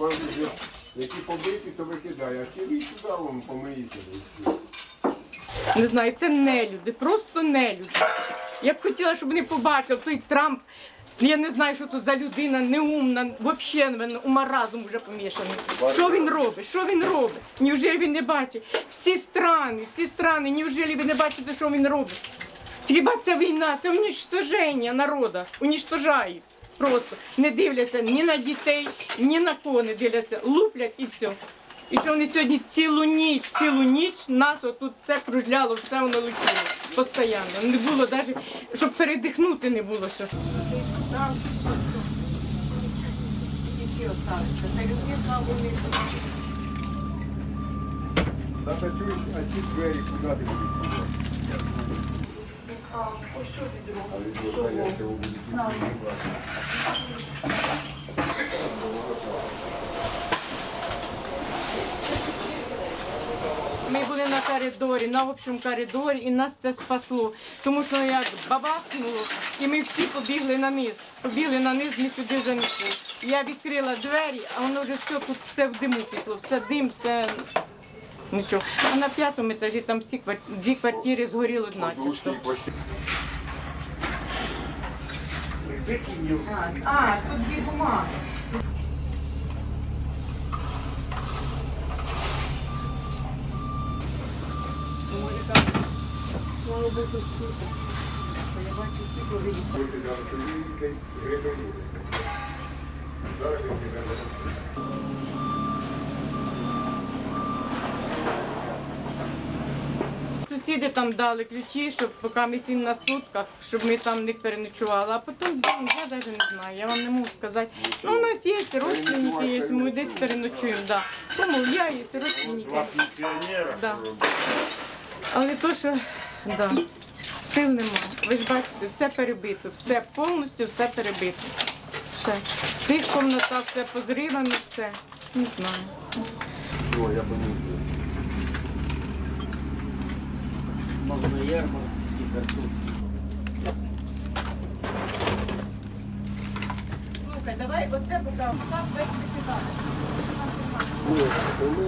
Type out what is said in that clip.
Бачите, Які побиті, то викидає, а ті лізь туди, вон помиїться. Не знаю, це нелюди, просто нелюди. Я б хотіла, щоб вони побачили той Трамп. Я не знаю, що то за людина, неумна, взагалі у маразм вже помішаний. Що він робить? Що він робить? Невже він не бачить? Всі страни, всі страни, невже ви не бачите, що він робить? Хіба ця війна, це унічтоження народу, унічтожають. Просто не дивляться ні на дітей, ні на кого не дивляться, луплять і все. І що вони сьогодні цілу ніч, цілу ніч нас отут все кружляло, все воно летіло постійно. Не було навіть, щоб передихнути не було що. Саша, чуєш, а ці двері куди ти будеш? Ми були на коридорі, на общому коридорі, і нас це спасло. Тому що як бабахнуло, і ми всі побігли на низ. Побігли на низ, ми сюди занесли. Я відкрила двері, а воно вже все тут все в диму пішло, все дим, все нічого. А на п'ятому етажі там всі квар- дві квартири згоріло начисто. А, тут дві бумаги. Сусіди там дали ключі, щоб поки ми всім на сутках, щоб ми там не переночували. А потім ну, я навіть не знаю, я вам не можу сказати. Ну, у нас є родственники, є, ми десь переночуємо. Да. Тому я є родственники. Да. Але то, що да, сил нема. Ви ж бачите, все перебито, все повністю все перебито. Все. Тих комнатах все позрівано, все. Не знаю. О, я помню. Можна ярмарку, карту. Слухай, давай оце поки так весь викидає. Ой, то ми